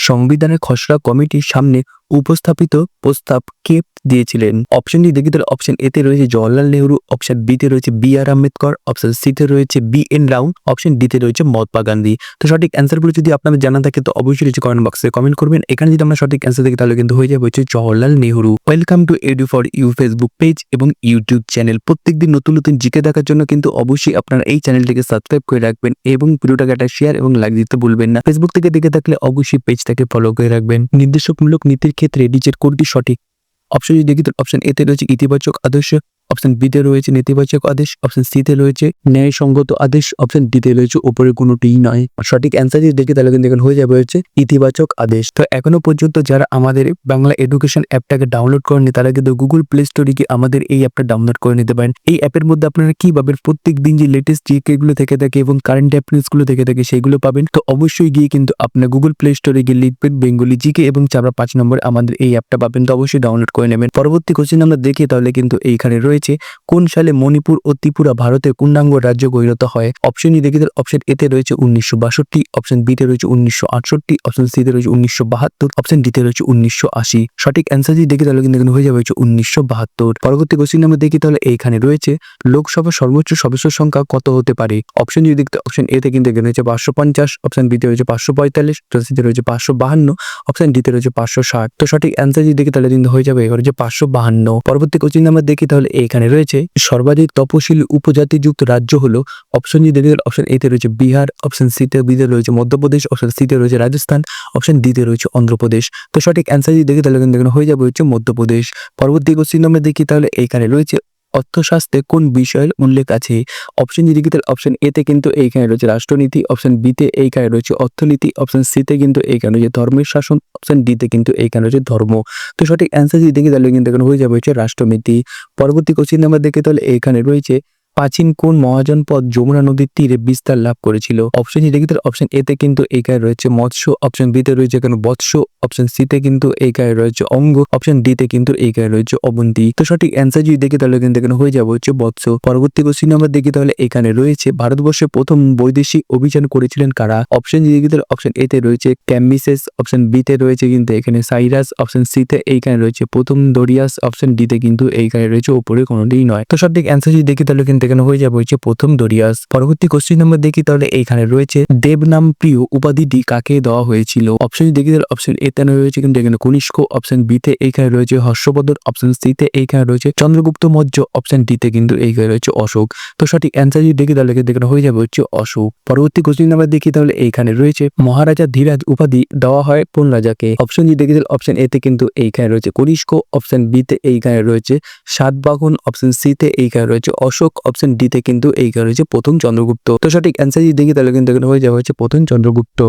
সংবিধানের খসড়া কমিটির সামনে উপস্থাপিত প্রস্তাব কে দিয়েছিলেন? অপশন ডি দেখি তাহলে অপশন এতে রয়েছে জওয়াহরলাল নেহরু অপশন বিতে রয়েছে বি আর আম্বেদকর অপশন সিতে রয়েছে বি এন রাউ অপশন ডিতে রয়েছে মহাত্মা গান্ধী। তো সঠিক অ্যান্সারগুলো যদি আপনাদের জানা থাকে তো অবশ্যই রয়েছে কমেন্ট বক্সে কমেন্ট করবেন। এখানে যদি আমরা সঠিক অ্যান্সার দেখি তাহলে কিন্তু হয়ে যাবে হচ্ছে Jawaharlal Nehru. Welcome to edu for you Facebook page এবং ইউটিউব চ্যানেল প্রত্যেকদিন নতুন নতুন জিকে দেখার জন্য কিন্তু অবশ্যই আপনারা এই চ্যানেলটিকে সাবস্ক্রাইব করে রাখবেন এবং ভিডিওটাকে একটা শেয়ার এবং লাইক দিতে ভুলবেন না। ফেসবুক থেকে দেখে থাকলে অবশ্যই পেজটাকে ফলো করে রাখবেন। নির্দেশকমূলক নীতির ক্ষেত্রে নিচের কোনটি সঠিক? অপশন যদি দেখি অপশন এতে রয়েছে ইতিবাচক আদর্শ অপশন বিতে রয়েছে নেতিবাচক আদেশ অপশন সিতে রয়েছে ন্যায়সঙ্গত আদেশ অপশন ডিতে রয়েছে উপরে কোনোটিই নয়। সঠিক অ্যান্সার যদি দেখি, তাহলে কিন্তু এখন হয়ে যাবে হচ্ছে ইতিবাচক আদেশ। তো এখনও পর্যন্ত যারা আমাদের বাংলা এডুকেশন অ্যাপটাকে ডাউনলোড করেনি তারা কিন্তু গুগল প্লে স্টোরে গিয়ে আমাদের এই অ্যাপটা ডাউনলোড করে নিতে পারেন। এই অ্যাপের মধ্যে আপনারা কি পাবেন? প্রত্যেক দিন যে লেটেস্ট জিকে গুলো থেকে থাকে এবং কারেন্ট অ্যাফেয়ার্সগুলো থেকে থাকে সেগুলো পাবেন। তো অবশ্যই গিয়ে কিন্তু আপনার গুগল প্লে স্টোরে গিয়ে লিখবেন বেঙ্গলি জিকে এবং চাপড়া পাঁচ নম্বর আমাদের এই অ্যাপটা পাবেন। তো অবশ্যই ডাউনলোড করে নেবেন। পরবর্তী কোশ্চেন আমরা দেখি, তাহলে কিন্তু এইখানে রয়েছে। কোন সালে মণিপুর ও ত্রিপুরা ভারতের পূর্ণাঙ্গ রাজ্য গরিত হয়? অপশন ই দেখি অপশন এতে রয়েছে উনিশশো বাষট্টি অপশন বিতে রয়েছে উনিশশো আটষট্টি অপশন সিতে রয়েছে উনিশশো বাহাত্তর অপশন ডিতে রয়েছে উনিশশো আশি। সঠিক অ্যান্সার যদি দেখি তাহলে কিন্তু হয়ে যাবে হচ্ছে উনিশশো বাহাত্তর। পরবর্তী কোশ্চেন আমরা দেখি তাহলে এইখানে রয়েছে, লোকসভার সর্বোচ্চ সদস্য সংখ্যা কত হতে পারে? অপশন যদি দেখতে অপশন এতে কিন্তু এখানে রয়েছে পাঁচশো পঞ্চাশ অপশন বিতে রয়েছে পাঁচশো পঁয়তাল্লিশ অপশন সিতে রয়েছে পাঁচশো বাহান্ন অপশন ডিতে রয়েছে পাঁচশো ষাট। তো সঠিক অ্যান্সার যদি দেখি তাহলে কিন্তু হয়ে যাবে এখানে হচ্ছে পাঁচশো বাহান্ন। পরবর্তী কোশ্চেন আমরা দেখি তাহলে এখানে রয়েছে সর্বাধিক তপশিলি উপজাতিযুক্ত রাজ্য হল অপশন জি দেখতে অপশন এতে রয়েছে বিহার অপশন সিতে বিতে রয়েছে মধ্যপ্রদেশ অপশন সিতে রয়েছে রাজস্থান অপশন দিতে রয়েছে অন্ধ্রপ্রদেশ। তো সঠিক অ্যান্সার যদি দেখি তাহলে কিন্তু হয়ে যাবে হচ্ছে মধ্যপ্রদেশ। পরবর্তী কোশ্চেন দেখি তাহলে এইখানে রয়েছে অর্থশাস্ত্রে কোন বিষয়ের উল্লেখ আছে? অপশন যদি অপশন এতে কিন্তু এইখানে রয়েছে রাষ্ট্রনীতি অপশন বিতে এইখানে রয়েছে অর্থনীতি অপশন সিতে কিন্তু এইখানে রয়েছে ধর্মের শাসন অপশন ডিতে কিন্তু এইখানে রয়েছে ধর্ম। তো সঠিক অ্যান্সার যদি দেখি তাহলে কিন্তু এখানে হয়ে যাবে হচ্ছে রাষ্ট্রনীতি। পরবর্তী কোশ্চিন নাম্বার দেখি তাহলে এইখানে রয়েছে প্রাচীন কোন মহাজনপদ যমুনা নদীর তীরে বিস্তার লাভ করেছিল? অপশন যদি দেখি অপশন এতে কিন্তু এইখানে রয়েছে মৎস্য অপশন বিতে রয়েছে এখানে বৎস্য অপশন সিতে কিন্তু এইখানে রয়েছে অঙ্গ অপশন ডিতে কিন্তু এইখানে রয়েছে অবন্তী। তো সঠিক অ্যান্সার যদি দেখি তাহলে কিন্তু এখানে হয়ে যাবে হচ্ছে বৎস্য পরবর্তী কোশ্চিন নাম্বার দেখি তাহলে এখানে রয়েছে ভারতবর্ষে প্রথম বৈদেশিক অভিযান করেছিলেন কারা? অপশন যদি দেখি অপশন এতে রয়েছে ক্যাম্বিসেস অপশন বিতে রয়েছে কিন্তু এখানে সাইরাস অপশন সিতে এইখানে রয়েছে প্রথম দরিয়াস অপশন ডিতে কিন্তু এইখানে রয়েছে উপরে কোনোটিই নয়। তো সঠিক অ্যান্সার যদি দেখি তাহলে কিন্তু এখানে হয়ে যাবে হচ্ছে প্রথম দরিয়াস। পরবর্তী কোশ্চিন নাম্বার দেখি তাহলে এইখানে রয়েছে দেবনাম প্রিয় উপাধিটি কাকে দেওয়া হয়েছিল? অপশন দেখি তাহলে অপশন এতে রয়েছে, কিন্তু এখানে কনিষ্ক অপশন বিতে এইখানে রয়েছে হর্ষবর্ধন অপশন সিতে এইখানে রয়েছে চন্দ্রগুপ্ত মৌর্য অপশন ডিতে কিন্তু এইখানে রয়েছে অশোক। তো সঠিক অ্যান্সার যদি দেখি তাহলে এখানে হয়ে যাবে হচ্ছে অশোক। পরবর্তী কোশ্চিন নাম্বার দেখি তাহলে এইখানে রয়েছে, মহারাজা ধীরাজ উপাধি দেওয়া হয় কোন রাজাকে? অপশন যদি দেখি তাহলে অপশন এতে কিন্তু এইখানে রয়েছে কনিষ্ক অপশন বিতে এইখানে রয়েছে সাতবাহন অপশন সিতে এইখানে রয়েছে অশোক অপশন ডিতে কিন্তু এই কারোচে প্রথম চন্দ্রগুপ্ত। তো সঠিক অ্যান্সার যদি দেখি তাহলে কিন্তু এখানে হয়ে যাওয়া হচ্ছে প্রথম চন্দ্রগুপ্ত।